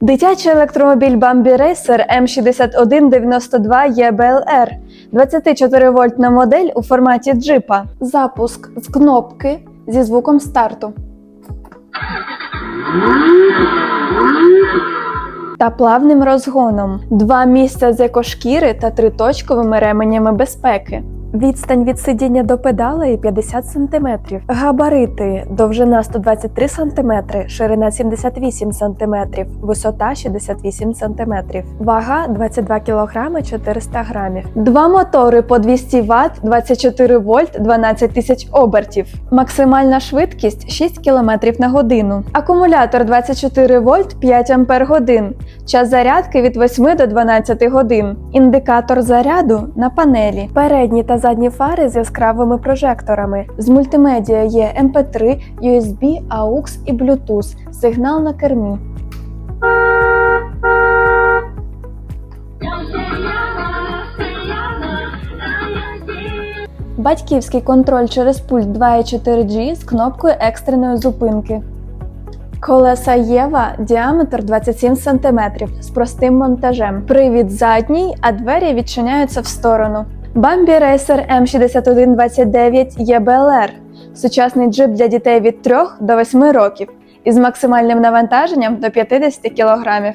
Дитячий електромобіль Bambi Racer M6192 EBLR 24-вольтна модель у форматі джипа. Запуск з кнопки зі звуком старту. Та плавним розгоном, два місця з екошкіри та триточковими ременями безпеки. Відстань від сидіння до педалей 50 см. Габарити довжина 123 см, ширина 78 см, висота 68 см. Вага 22 кг 400 г. Два мотори по 200 Вт, 24 вольт, 12 тисяч обертів. Максимальна швидкість 6 км на годину. Акумулятор 24 вольт 5 ампер годин. Час зарядки від 8 до 12 годин. Індикатор заряду на панелі. Передні та задні фари з яскравими прожекторами. З мультимедіа є MP3, USB, AUX і Bluetooth. Сигнал на кермі. Батьківський контроль через пульт 2.4G з кнопкою екстреної зупинки. Колеса Єва діаметр 27 см з простим монтажем. Привід задній, а двері відчиняються в сторону. Bambi Racer M6129 EBLR – сучасний джип для дітей від 3 до 8 років із максимальним навантаженням до 50 кг.